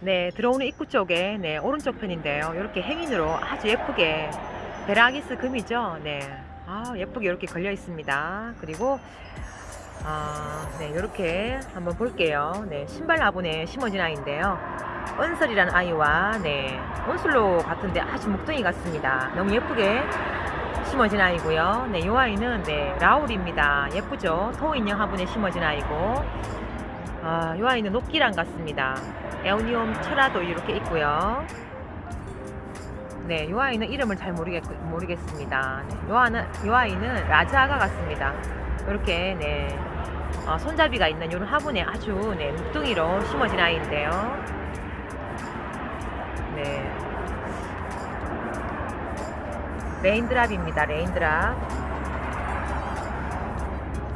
네, 들어오는 입구 쪽에 네, 오른쪽 편인데요. 이렇게 행인으로 아주 예쁘게 베라기스 금이죠. 네. 아, 예쁘게 이렇게 걸려 있습니다. 그리고 아, 네, 이렇게 한번 볼게요. 네, 신발 화분에 심어진 아이인데요. 은설이라는 아이와 네, 온슬로 같은데 아주 목동이 같습니다. 너무 예쁘게 심어진 아이고요. 네, 이 아이는 네, 라울입니다. 예쁘죠? 토 인형 화분에 심어진 아이고. 아, 이 아이는 녹기랑 같습니다. 에오니움 철화도 이렇게 있고요. 네, 이 아이는 이름을 잘 모르겠, 모르겠습니다. 네, 이, 아이는, 이 아이는 라자가 같습니다. 이렇게 네, 어, 손잡이가 있는 이런 화분에 아주 네, 묵둥이로 심어진 아이인데요. 레인드랍입니다. 레인드랍.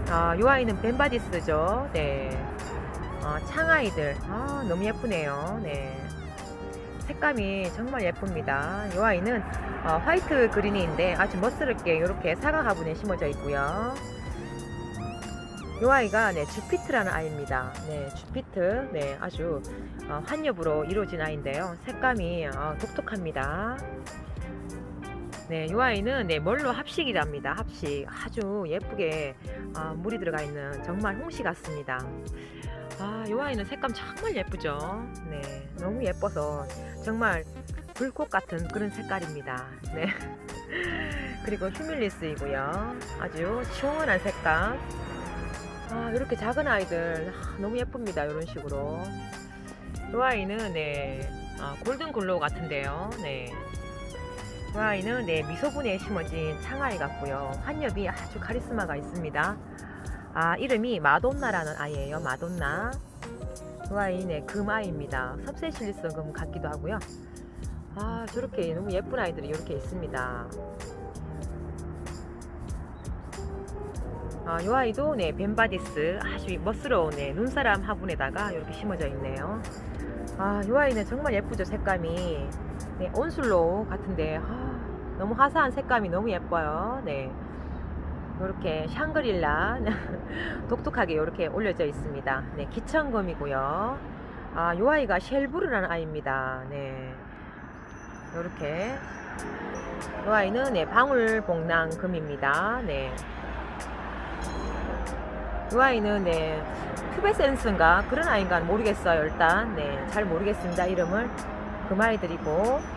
아, 이 아이는 벤바디스죠. 네. 어, 창아이들. 아, 너무 예쁘네요. 네. 색감이 정말 예쁩니다. 이 아이는 어, 화이트 그린인데 아주 멋스럽게 이렇게 사과 화분에 심어져 있고요. 이 아이가 네, 주피트라는 아이입니다. 네, 주피트. 네, 아주 어, 환엽으로 이루어진 아이인데요. 색감이 어, 독특합니다. 네, 이 아이는 네, 뭘로 합식이랍니다. 합식. 아주 예쁘게 어, 물이 들어가 있는 정말 홍시 같습니다. 아, 이 아이는 색감 정말 예쁘죠. 네, 너무 예뻐서 정말 불꽃 같은 그런 색깔입니다. 네. 그리고 휴밀리스이고요. 아주 시원한 색감. 아, 이렇게 작은 아이들 아, 너무 예쁩니다. 이런 식으로. 이 아이는 네, 아, 골든 글로우 같은데요. 네. 이 아이는 네, 미소분에 심어진 창아이 같고요. 한엽이 아주 카리스마가 있습니다. 아, 이름이 마돈나라는 아이예요. 마돈나. 이 아이는 금 아이입니다. 섭세실리스 금 같기도 하고요. 아, 저렇게 너무 예쁜 아이들이 이렇게 있습니다. 아, 이 아이도 네, 벤바디스 아주 멋스러운 네, 눈사람 화분에다가 이렇게 심어져 있네요. 아, 이 아이는 정말 예쁘죠, 색감이. 네, 온슬로 같은데 아, 너무 화사한 색감이 너무 예뻐요. 네. 이렇게 샹그릴라 독특하게 이렇게 올려져 있습니다. 네, 기천금이고요. 아, 이 아이가 쉘브르라는 아이입니다. 네. 이렇게 이 아이는 네, 방울복랑금입니다. 네. 이 아이는 네, 큐베센스인가 그런 아이인가 모르겠어요. 일단 네, 잘 모르겠습니다. 이름을 금 아이들이고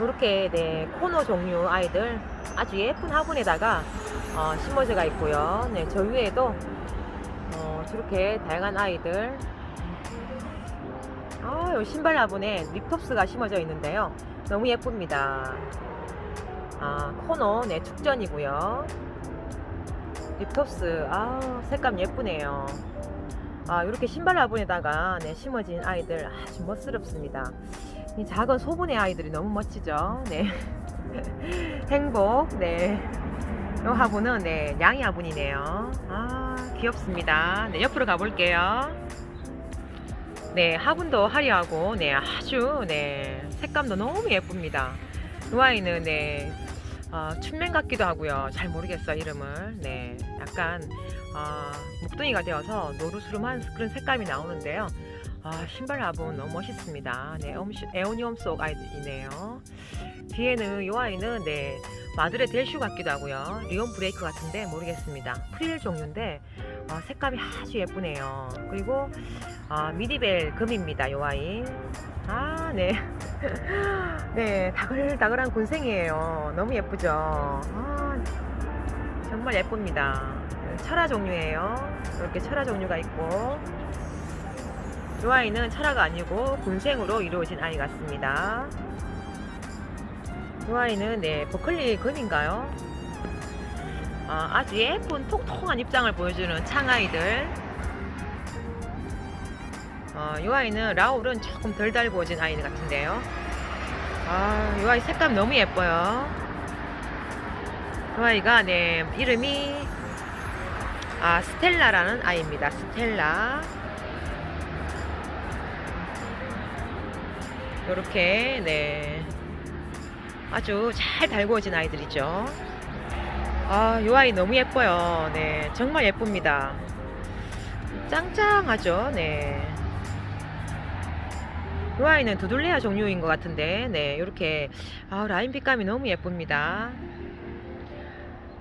이렇게 네, 코너 종류 아이들 아주 예쁜 화분에다가 어, 심어져가 있고요. 네, 저 위에도 어, 저렇게 다양한 아이들. 아, 요 신발 화분에 립톱스가 심어져 있는데요. 너무 예쁩니다. 아, 코너 네, 축전이고요. 립톱스, 아, 색감 예쁘네요. 아, 이렇게 신발 화분에다가 네, 심어진 아이들 아주 멋스럽습니다. 이 작은 소분의 아이들이 너무 멋지죠. 네. 행복, 네. 요 화분은 네, 양이 화분이네요. 아, 귀엽습니다. 네, 옆으로 가볼게요. 네, 화분도 화려하고, 네, 아주, 네, 색감도 너무 예쁩니다. 이 아이는, 네, 어, 춘맨 같기도 하고요. 잘 모르겠어요, 이름을. 네, 약간, 어, 목동이가 되어서 노르스름한 그런 색감이 나오는데요. 아, 신발 화분 너무 멋있습니다. 네, 에오니엄 속 아이이네요. 뒤에는 이 아이는 네, 마드레 델슈 같기도 하고요. 리온 브레이크 같은데 모르겠습니다. 프릴 종류인데 어, 색감이 아주 예쁘네요. 그리고 어, 미디벨 금입니다. 이 아이. 아, 네. 네, 다글다글한 군생이에요. 너무 예쁘죠? 아, 정말 예쁩니다. 철화 종류예요. 이렇게 철화 종류가 있고 이 아이는 철화가 아니고 군생으로 이루어진 아이 같습니다. 이 아이는 네 버클리 금인가요? 아, 아주 예쁜 통통한 입장을 보여주는 창아이들. 어, 이 아이는 라울은 조금 덜 달구어진 아이 같은데요. 아, 이 아이 색감 너무 예뻐요. 이 아이가 네 이름이 아 스텔라라는 아이입니다. 스텔라. 이렇게 네 아주 잘 달구어진 아이들이죠. 아, 요 아이 너무 예뻐요. 네, 정말 예쁩니다. 짱짱하죠. 네. 요 아이는 두들레아 종류인 것 같은데, 네, 이렇게 아, 라인 빛감이 너무 예쁩니다.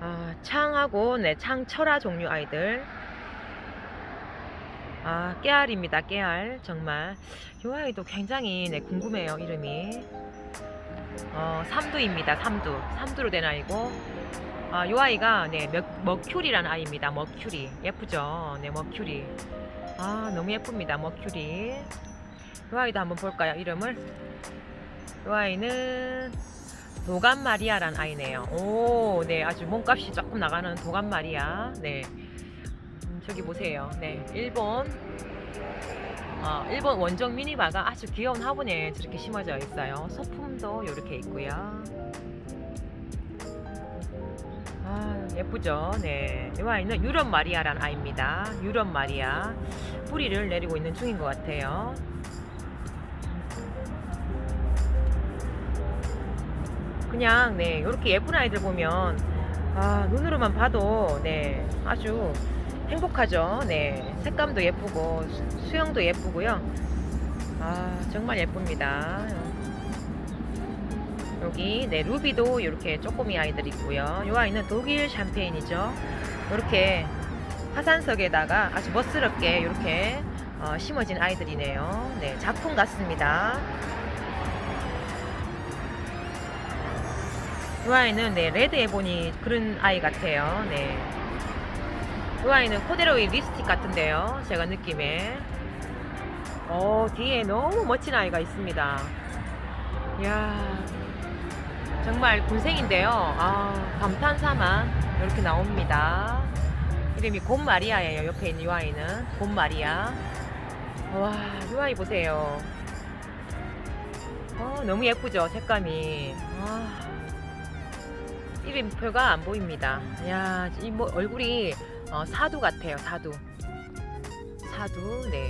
아, 창하고, 네, 창철아 종류 아이들. 아, 깨알입니다. 깨알. 정말. 요 아이도 굉장히 네, 궁금해요. 이름이. 어, 삼두입니다. 삼두. 삼두로 된 아이고. 아, 요 아이가 네, 머, 머큐리라는 아이입니다. 머큐리. 예쁘죠? 네, 머큐리. 아, 너무 예쁩니다. 머큐리. 요 아이도 한번 볼까요? 이름을. 요 아이는 도감 마리아라는 아이네요. 오, 네, 아주 몸값이 조금 나가는 도감 마리아. 네. 음, 저기 보세요. 네, 일본. 어, 일본 원정 미니바가 아주 귀여운 화분에 저렇게 심어져 있어요. 소품도 이렇게 있고요. 아, 예쁘죠? 네. 이 아이는 유럽 마리아라는 아이입니다. 유럽 마리아. 뿌리를 내리고 있는 중인 것 같아요. 그냥, 네, 이렇게 예쁜 아이들 보면, 아, 눈으로만 봐도, 네, 아주 행복하죠. 네. 색감도 예쁘고, 수- 수영도 예쁘고요. 아, 정말 예쁩니다. 여기 네 루비도 이렇게 쪼꼬미 아이들 있고요. 이 아이는 독일 샴페인이죠. 이렇게 화산석에다가 아주 멋스럽게 이렇게 어, 심어진 아이들이네요. 네 작품 같습니다. 이 아이는 네 레드 에보니 그런 아이 같아요. 네. 이 아이는 코데로이 립스틱 같은데요. 제가 느낌에. 어 뒤에 너무 멋진 아이가 있습니다. 이야 정말 군생인데요. 아, 감탄사만 이렇게 나옵니다. 이름이 곰 마리아예요. 옆에 있는 이 아이는 곰 마리아. 와, 이 아이 보세요. 어, 너무 예쁘죠? 색감이. 아, 이름표가 안 보입니다. 야, 이 뭐 얼굴이 어, 사두 같아요. 사두. 사두, 네.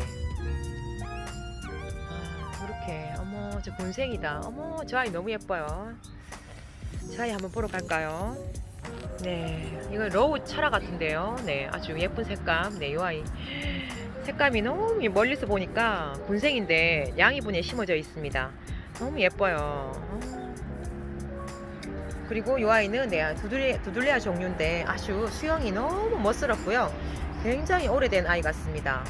아, 이렇게 어머, 저 군생이다. 어머, 저 아이 너무 예뻐요. 저 아이 한번 보러 갈까요? 네, 이거 러우 철화 같은데요. 네, 아주 예쁜 색감. 네, 이 아이 색감이 너무 멀리서 보니까 군생인데 양이분에 심어져 있습니다. 너무 예뻐요. 어. 그리고 이 아이는 네, 두들레, 두들레아 종류인데 아주 수영이 너무 멋스럽고요. 굉장히 오래된 아이 같습니다.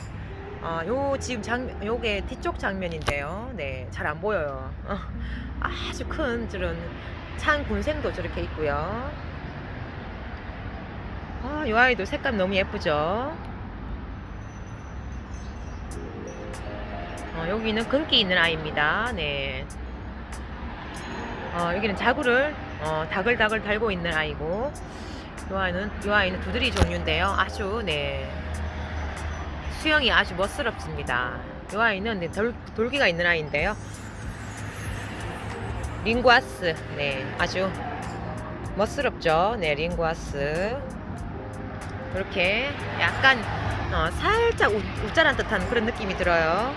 아, 요 지금 장 요게 뒤쪽 장면인데요. 네, 잘 안 보여요. 어, 아주 큰 저런 창 군생도 저렇게 있고요. 아, 이 아이도 색감 너무 예쁘죠? 어, 여기는 근기 있는 아이입니다. 네. 어, 여기는 자구를 어, 다글다글 달고 있는 아이고, 이 아이는 이 아이는 두드리 종류인데요. 아주 네 수영이 아주 멋스럽습니다. 이 아이는 네, 돌, 돌기가 있는 아이인데요. 링구아스, 네, 아주 멋스럽죠. 네, 링구아스. 이렇게 약간 어, 살짝 우, 우짜란 듯한 그런 느낌이 들어요.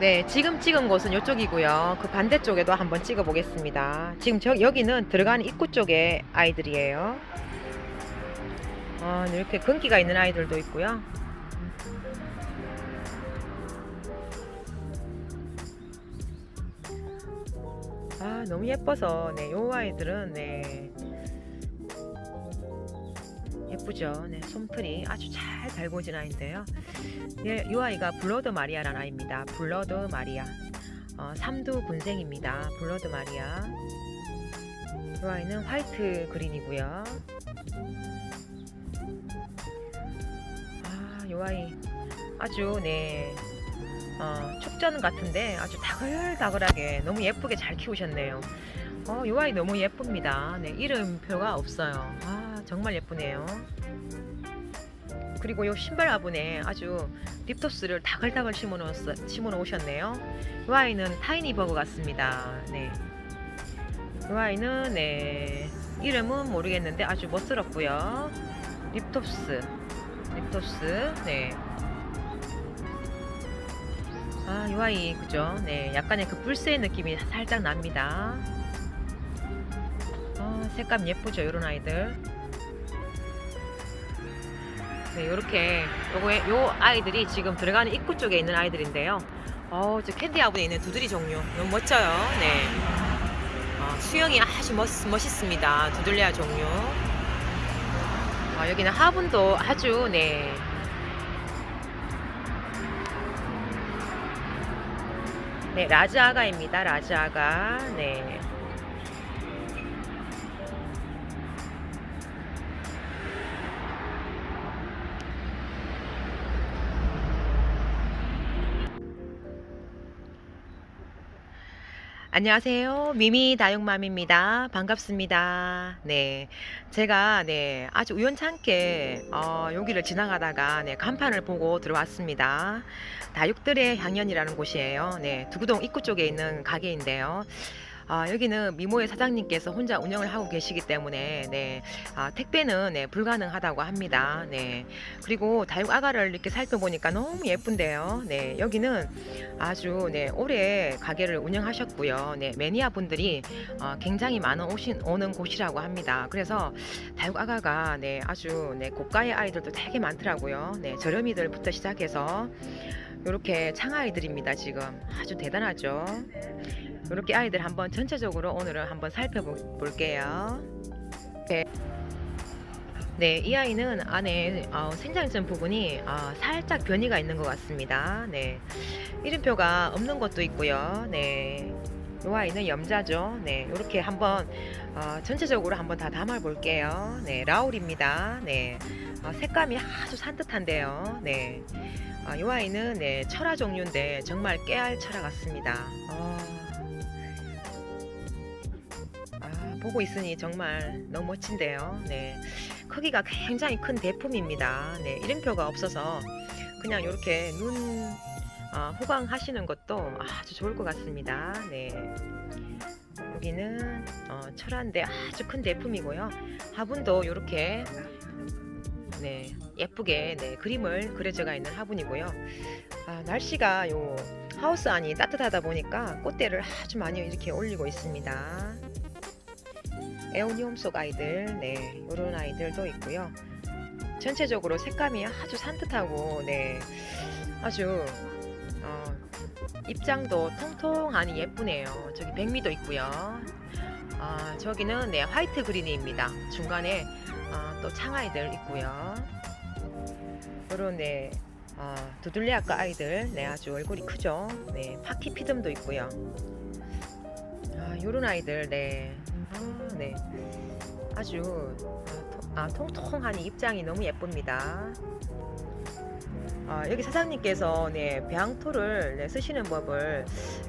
네, 지금 찍은 곳은 이쪽이고요. 그 반대쪽에도 한번 찍어 보겠습니다. 지금 저 여기는 들어가는 입구 쪽에 아이들이에요. 어, 이렇게 근기가 있는 아이들도 있고요. 아, 너무 예뻐서, 네, 요 아이들은, 네. 예쁘죠? 네, 솜털이 아주 잘 달궈진 아이인데요. 네, 이 아이가 블러드 마리아라는 아이입니다. 블러드 마리아. 어, 삼두 군생입니다. 블러드 마리아. 이 아이는 화이트 그린이고요. 아, 이 아이 아주 네 어, 촉전 같은데 아주 다글다글하게 너무 예쁘게 잘 키우셨네요. 어, 이 아이 너무 예쁩니다. 네, 이름표가 없어요. 아, 정말 예쁘네요. 그리고 이 신발 화분에 아주 립토스를 다글다글 심어, 놓으셨네요. 이 아이는 타이니 버거 같습니다. 네. 이 아이는 네. 이름은 모르겠는데 아주 멋스럽고요. 립토스. 립토스. 네. 아, 이 아이 그죠? 네. 약간의 그 불새 느낌이 살짝 납니다. 아, 색감 예쁘죠, 이런 아이들. 네, 요렇게 요거에 요 아이들이 지금 들어가는 입구 쪽에 있는 아이들인데요. 어, 저 캔디 아부에 있는 두드리 종류 너무 멋져요. 네. 어, 수영이 아주 멋, 멋있습니다. 두들레아 종류. 어, 여기는 화분도 아주 네. 네, 라즈아가입니다. 라즈아가. 네. 안녕하세요. 미미 다육맘입니다. 반갑습니다. 네. 제가, 네, 아주 우연찮게, 어, 여기를 지나가다가, 네, 간판을 보고 들어왔습니다. 다육들의 향연이라는 곳이에요. 네, 두구동 입구 쪽에 있는 가게인데요. 아, 여기는 미모의 사장님께서 혼자 운영을 하고 계시기 때문에 네, 아, 택배는 네, 불가능하다고 합니다. 네, 그리고 다육 아가를 이렇게 살펴보니까 너무 예쁜데요. 네, 여기는 아주 네, 오래 가게를 운영하셨고요. 네, 매니아 분들이 어, 굉장히 많은 오신 오는 곳이라고 합니다. 그래서 다육 아가가 네, 아주 네, 고가의 아이들도 되게 많더라고요. 네, 저렴이들부터 시작해서 이렇게 창아이들입니다. 지금 아주 대단하죠. 이렇게 아이들 한번 전체적으로 오늘은 한번 살펴볼게요. 네. 네, 이 아이는 안에 어, 생장점 부분이 어, 살짝 변이가 있는 것 같습니다. 네, 이름표가 없는 것도 있고요. 네, 이 아이는 염자죠. 네, 이렇게 한번 어, 전체적으로 한번 다 담아 볼게요. 네, 라울입니다. 네, 어, 색감이 아주 산뜻한데요. 네, 어, 이 아이는 네, 철화 종류인데 정말 깨알 철화 같습니다. 어, 보고 있으니 정말 너무 멋진데요. 네. 크기가 굉장히 큰 대품입니다. 네. 이름표가 없어서 그냥 이렇게 눈 어, 호강하시는 것도 아주 좋을 것 같습니다. 네. 여기는 어, 철화인데 아주 큰 대품이고요. 화분도 이렇게 네, 예쁘게 네, 그림을 그려져가 있는 화분이고요. 아, 날씨가 요 하우스 안이 따뜻하다 보니까 꽃대를 아주 많이 이렇게 올리고 있습니다. 에오니움 속 아이들, 네, 이런 아이들도 있고요. 전체적으로 색감이 아주 산뜻하고, 네, 아주 어, 입장도 통통하니 예쁘네요. 저기 백미도 있고요. 아, 저기는 네 화이트 그린입니다. 중간에 아, 또 창아이들 있고요. 요런 네 아, 두들레아까 아이들 네 아주 얼굴이 크죠. 네 파키 피듬도 있고요. 아, 요런 아이들 네. 아, 네. 아주 아, 통- 아, 통통하니 입장이 너무 예쁩니다. 아, 여기 사장님께서 네, 배양토를 네, 쓰시는 법을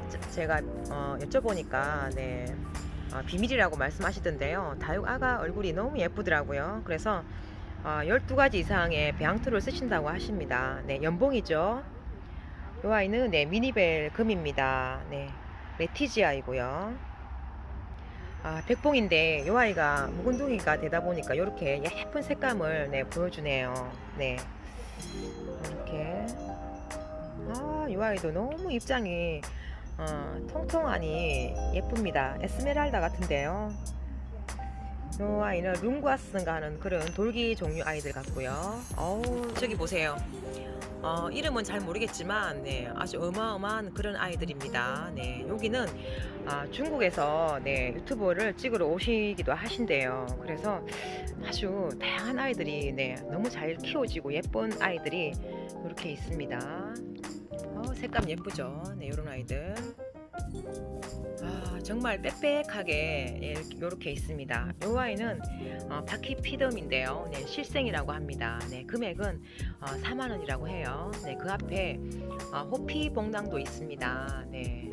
제- 제가 어, 여쭤보니까 네, 아, 비밀이라고 말씀하시던데요. 다육 아가 얼굴이 너무 예쁘더라고요. 그래서 어, 12가지 이상의 배양토를 쓰신다고 하십니다. 네, 연봉이죠. 이 아이는 네, 미니벨 금입니다. 네, 레티지아이고요. 아, 백봉인데 이 아이가 묵은둥이가 되다 보니까 이렇게 예쁜 색감을 네, 보여주네요. 네. 이렇게 아, 이 아이도 너무 입장이 어, 통통하니 예쁩니다. 에스메랄다 같은데요. 이 아이는 룽과스인가 하는 그런 돌기 종류 아이들 같고요. 어우, 저기 보세요. 어, 이름은 잘 모르겠지만 네, 아주 어마어마한 그런 아이들입니다. 네, 여기는 아, 중국에서 네, 유튜브를 찍으러 오시기도 하신대요. 그래서 아주 다양한 아이들이 네, 너무 잘 키워지고 예쁜 아이들이 이렇게 있습니다. 어, 색감 예쁘죠? 네, 이런 아이들. 아, 정말 빽빽하게 이렇게, 이렇게 있습니다. 이 아이는 어, 바퀴 피덤인데요. 네, 실생이라고 합니다. 네, 금액은 어, 4만 원이라고 해요. 네, 그 앞에 어, 호피 봉당도 있습니다. 네.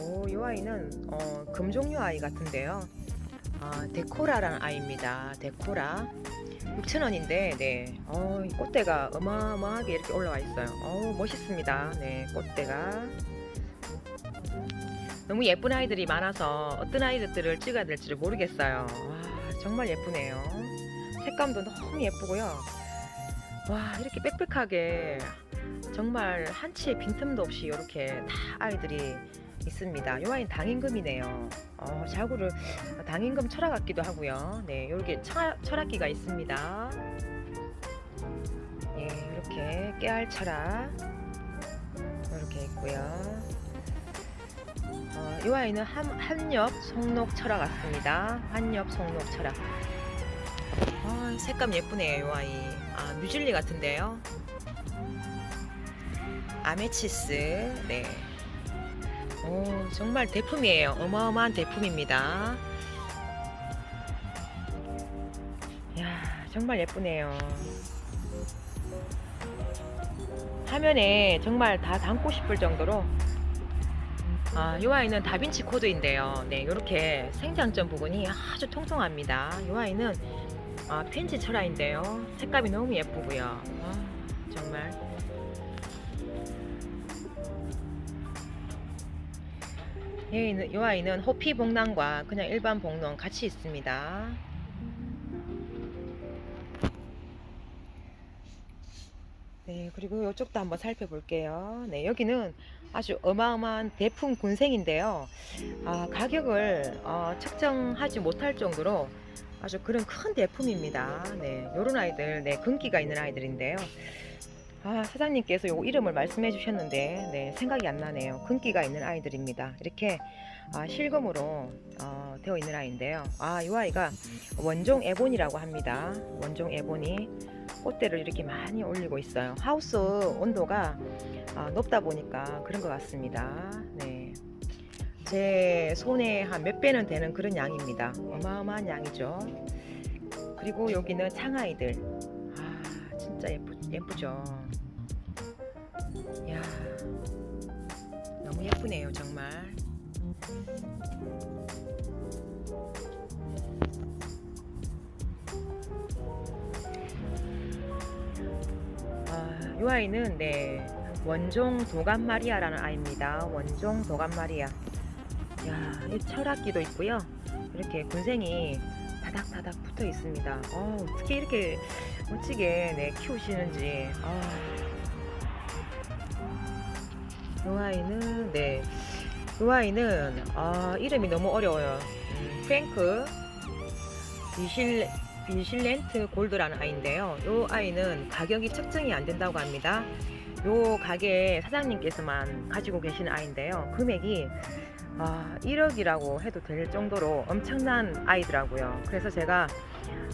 오, 이 아이는 어, 금종류 아이 같은데요. 어, 데코라라는 아이입니다. 데코라. 6,000원인데, 네. 어, 이 꽃대가 어마어마하게 이렇게 올라와 있어요. 어, 멋있습니다. 네, 꽃대가. 너무 예쁜 아이들이 많아서 어떤 아이들을 찍어야 될지를 모르겠어요. 와, 정말 예쁘네요. 색감도 너무 예쁘고요. 와, 이렇게 빽빽하게 정말 한치의 빈틈도 없이 이렇게 다 아이들이 있습니다. 요 아이는 당임금이네요. 어, 자구를 당임금 철학악기도 하고요. 네, 이렇게 철학기가 있습니다. 예, 이렇게 깨알 철학 이렇게 있고요. 어, 이 아이는 한, 한엽 송록 철학 같습니다. 한엽 송록 철학. 아, 색감 예쁘네요, 이 아이. 아, 뮤즐리 같은데요. 아메치스. 네. 오, 정말 대품이에요. 어마어마한 대품입니다. 야, 정말 예쁘네요. 화면에 정말 다 담고 싶을 정도로 아, 이 아이는 다빈치 코드인데요. 네, 이렇게 생장점 부분이 아주 통통합니다. 이 아이는 아, 펜지 철화인데요. 색감이 너무 예쁘고요. 아, 정말. 얘는 이 아이는 호피 복랑과 그냥 일반 복랑 같이 있습니다. 네, 그리고 이쪽도 한번 살펴볼게요. 네, 여기는 아주 어마어마한 대품 군생인데요. 아, 가격을 어, 측정하지 못할 정도로 아주 그런 큰 대품입니다. 네, 요런 아이들, 네, 근기가 있는 아이들인데요. 아, 사장님께서 요 이름을 말씀해 주셨는데, 네, 생각이 안 나네요. 근기가 있는 아이들입니다. 이렇게 아, 실금으로 어, 되어 있는 아이인데요. 아, 이 아이가 원종 에본이라고 합니다. 원종 에본이 꽃대를 이렇게 많이 올리고 있어요. 하우스 온도가 아, 높다 보니까 그런 것 같습니다. 네. 제 손에 한 몇 배는 되는 그런 양입니다. 어마어마한 양이죠. 그리고 여기는 창아이들. 아, 진짜 예쁘, 예쁘죠. 야 너무 예쁘네요, 정말. 이 아이는 네 원종 도감 마리아라는 아이입니다. 원종 도감 마리아. 야, 이 철학기도 있고요. 이렇게 군생이 다닥다닥 붙어 있습니다. 어, 어떻게 이렇게 멋지게 네, 키우시는지. 아. 이 아이는 네, 이 아이는 아, 이름이 너무 어려워요. 음, 프랭크 비실 빌실렌트 골드라는 아이인데요. 이 아이는 가격이 측정이 안 된다고 합니다. 요 가게 사장님께서만 가지고 계시는 아이인데요. 금액이 아, 1억이라고 해도 될 정도로 엄청난 아이더라고요. 그래서 제가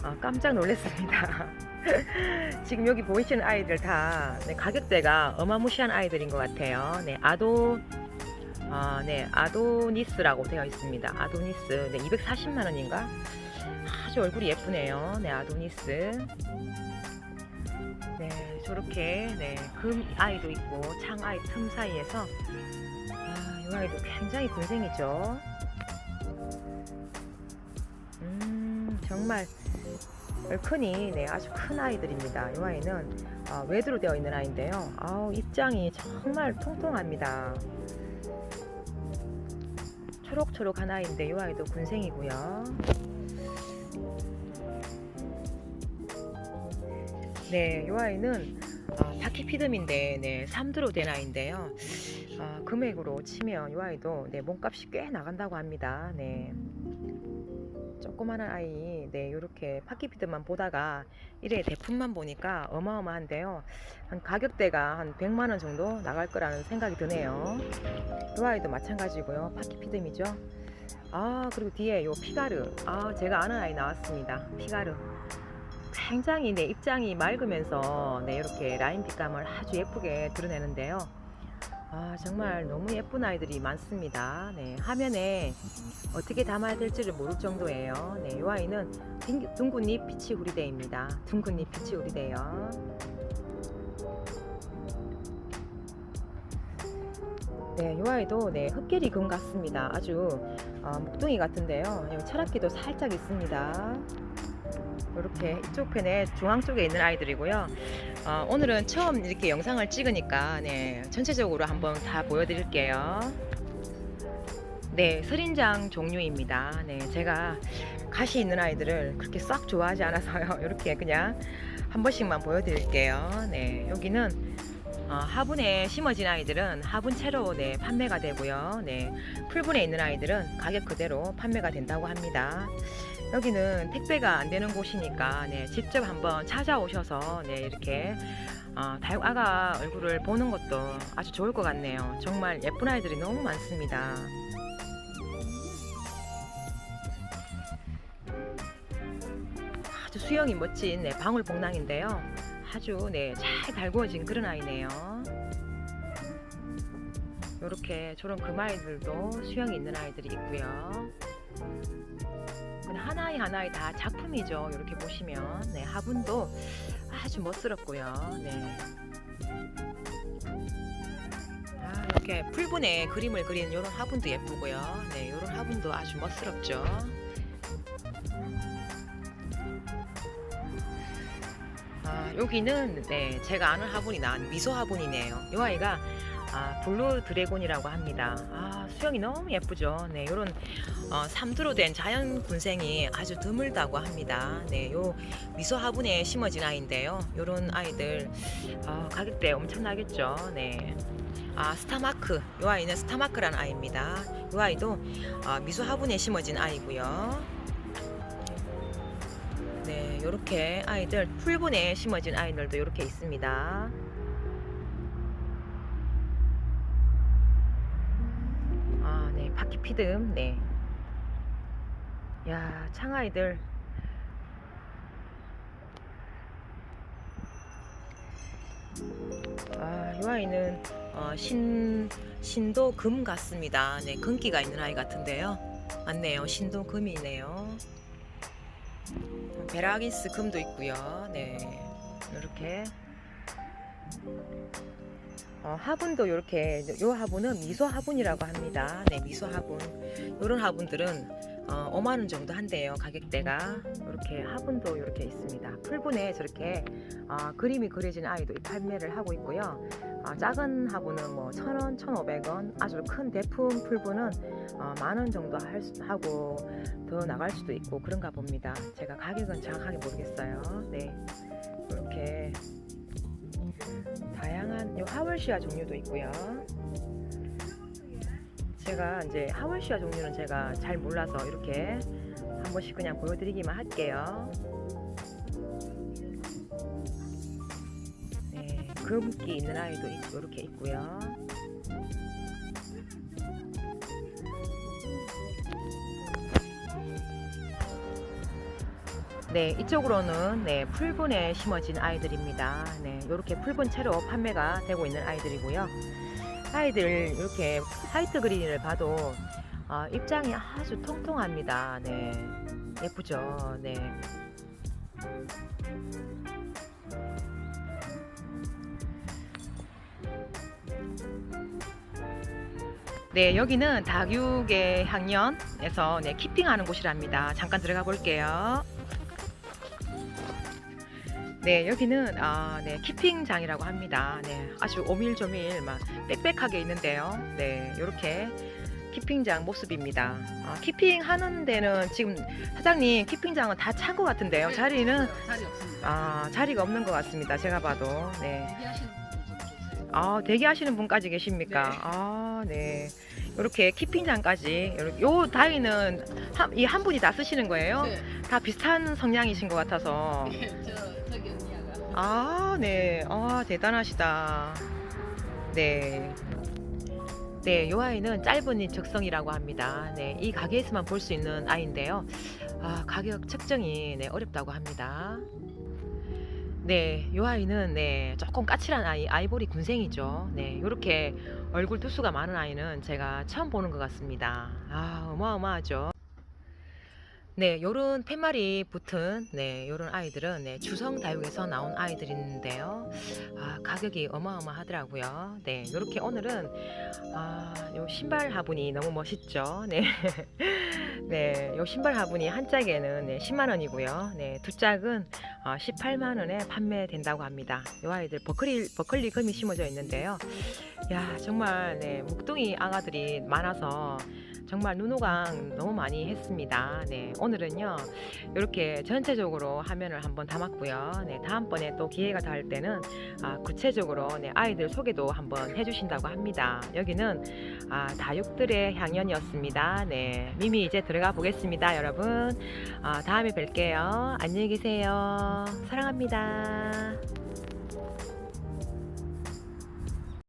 아, 깜짝 놀랐습니다. 지금 여기 보이시는 아이들 다 네, 가격대가 어마무시한 아이들인 것 같아요. 네, 아도 아, 네, 아도니스라고 되어 있습니다. 아도니스. 네, 240만 원인가? 아주 얼굴이 예쁘네요. 네, 아도니스. 네, 저렇게 네, 금 아이도 있고 창 아이 틈 사이에서 아, 이 아이도 굉장히 군생이죠. 음, 정말 얼큰이 네, 아주 큰 아이들입니다. 이 아이는 아, 외두로 되어 있는 아이인데요. 아우, 입장이 정말 통통합니다. 초록초록한 아이인데 이 아이도 군생이고요. 네, 이 아이는 아, 바퀴피듬인데 네, 3두로 된 아이인데요. 아, 금액으로 치면 이 아이도 네, 몸값이 꽤 나간다고 합니다. 네. 조그마한 아이, 네, 이렇게 파키피드만 보다가 이래 대품만 보니까 어마어마한데요. 한 가격대가 한 100만 원 정도 나갈 거라는 생각이 드네요. 이 아이도 마찬가지고요. 파키피듬이죠. 아, 그리고 뒤에 요 피가르. 아, 제가 아는 아이 나왔습니다. 피가르. 굉장히 네, 입장이 맑으면서 네, 이렇게 라인 빛감을 아주 예쁘게 드러내는데요. 아, 정말 너무 예쁜 아이들이 많습니다. 네, 화면에 어떻게 담아야 될지를 모를 정도예요. 네, 이 아이는 둥- 둥근잎 피치 우리대입니다. 둥근잎 피치 우리대요. 네, 이 아이도 네, 흑계리 금 같습니다. 아주 어, 목둥이 같은데요. 철학기도 살짝 있습니다. 이렇게 이쪽 편에 중앙 쪽에 있는 아이들이고요. 어, 오늘은 처음 이렇게 영상을 찍으니까 네, 전체적으로 한번 다 보여드릴게요. 네, 설인장 종류입니다. 네, 제가 가시 있는 아이들을 그렇게 썩 좋아하지 않아서요. 이렇게 그냥 한 번씩만 보여드릴게요. 네, 여기는 어, 화분에 심어진 아이들은 화분 채로 네, 판매가 되고요. 네, 풀분에 있는 아이들은 가격 그대로 판매가 된다고 합니다. 여기는 택배가 안 되는 곳이니까 네, 직접 한번 찾아오셔서 네, 이렇게 어, 다육 아가 얼굴을 보는 것도 아주 좋을 것 같네요. 정말 예쁜 아이들이 너무 많습니다. 아주 수영이 멋진 네, 방울복랑인데요. 아주 네, 잘 달구어진 그런 아이네요. 이렇게 저런 금아이들도 수영이 있는 아이들이 있고요. 하나의 하나의 다 작품이죠. 이렇게 보시면 네, 화분도 아주 멋스럽고요. 네. 아, 이렇게 풀분에 그림을 그리는 이런 화분도 예쁘고요. 네, 이런 화분도 아주 멋스럽죠. 아, 여기는 네, 제가 아는 화분이 나온 미소 화분이네요. 이 아이가 아, 블루 드래곤이라고 합니다. 아, 수영이 너무 예쁘죠. 네, 요런 어, 삼두로 된 자연 군생이 아주 드물다고 합니다. 네, 요 미소 화분에 심어진 아이인데요. 요런 아이들 어, 가격대 엄청나겠죠. 네. 아, 스타마크. 요 아이는 스타마크라는 아이입니다. 요 아이도 어, 미소 화분에 심어진 아이고요. 네, 요렇게 아이들 풀분에 심어진 아이들도 요렇게 있습니다. 피듬, 네. 야, 창아이들. 아, 이 아이는 어, 신 신도 금 같습니다. 네, 금기가 있는 아이 같은데요. 맞네요. 신도 금이네요. 베라기스 금도 있고요. 네, 이렇게 어, 화분도 이렇게 요 화분은 미소 화분이라고 합니다. 네, 미소 화분. 이런 화분들은 어, 5만 원 정도 한대요. 가격대가 이렇게 화분도 이렇게 있습니다. 풀분에 저렇게 어, 그림이 그려진 아이도 판매를 하고 있고요. 어, 작은 화분은 뭐 1,000원, 1,500원, 아주 큰 대품 풀분은 어, 만원 정도 할 수, 하고 더 나갈 수도 있고 그런가 봅니다. 제가 가격은 정확하게 모르겠어요. 네, 이렇게 다양한 요 하월시아 종류도 있고요. 제가 이제 하월시아 종류는 제가 잘 몰라서 이렇게 한 번씩 그냥 보여드리기만 할게요. 네, 금기 있는 아이도 있- 이렇게 있고요. 네, 이쪽으로는 네, 풀분에 심어진 아이들입니다. 네, 이렇게 풀분 채로 판매가 되고 있는 아이들이고요. 아이들 이렇게 화이트 그린을 봐도 어, 입장이 아주 통통합니다. 네, 예쁘죠. 네. 네, 여기는 다육의 향연에서 네, 키핑하는 곳이랍니다. 잠깐 들어가 볼게요. 네, 여기는 아, 네, 키핑장이라고 합니다. 네, 아주 오밀조밀 막 빽빽하게 있는데요. 네, 이렇게 키핑장 모습입니다. 아, 키핑 하는 데는 지금 사장님 키핑장은 다 찬 것 같은데요. 네, 자리는 자리 없습니다. 아, 자리가 없는 것 같습니다. 제가 봐도. 네. 대기하시는 분좀 주세요. 아, 대기하시는 분까지 계십니까? 네. 아, 네. 이렇게 키핑장까지. 요렇게- 요 다이는 이 한 분이 다 쓰시는 거예요? 네, 다 비슷한 성향이신 것 같아서. 네, 저 아, 네. 아, 대단하시다. 네. 네, 요 아이는 짧은 적성이라고 합니다. 네, 이 가게에서만 볼 수 있는 아이인데요. 아, 가격 측정이 네, 어렵다고 합니다. 네, 요 아이는 네, 조금 까칠한 아이, 아이보리 군생이죠. 네, 요렇게 얼굴 두수가 많은 아이는 제가 처음 보는 것 같습니다. 아, 어마어마하죠. 네, 요런 팻말이 붙은 네, 요런 아이들은 네, 주성 다육에서 나온 아이들인데요. 아, 가격이 어마어마하더라고요. 네, 요렇게 오늘은 아, 요 신발 화분이 너무 멋있죠. 네. 네, 요 신발 화분이 한 짝에는 네, 10만 원이고요. 네, 두 짝은 어, 18만 원에 판매된다고 합니다. 요 아이들 버클리 버클리 금이 심어져 있는데요. 야, 정말 네, 묵둥이 아가들이 많아서 정말 눈호강 너무 많이 했습니다. 네, 오늘은요 이렇게 전체적으로 화면을 한번 담았고요. 네, 다음번에 또 기회가 닿을 때는 아, 구체적으로 네, 아이들 소개도 한번 해주신다고 합니다. 여기는 아, 다육들의 향연이었습니다. 네, 미미 이제 들어가 보겠습니다, 여러분. 아, 다음에 뵐게요. 안녕히 계세요. 사랑합니다.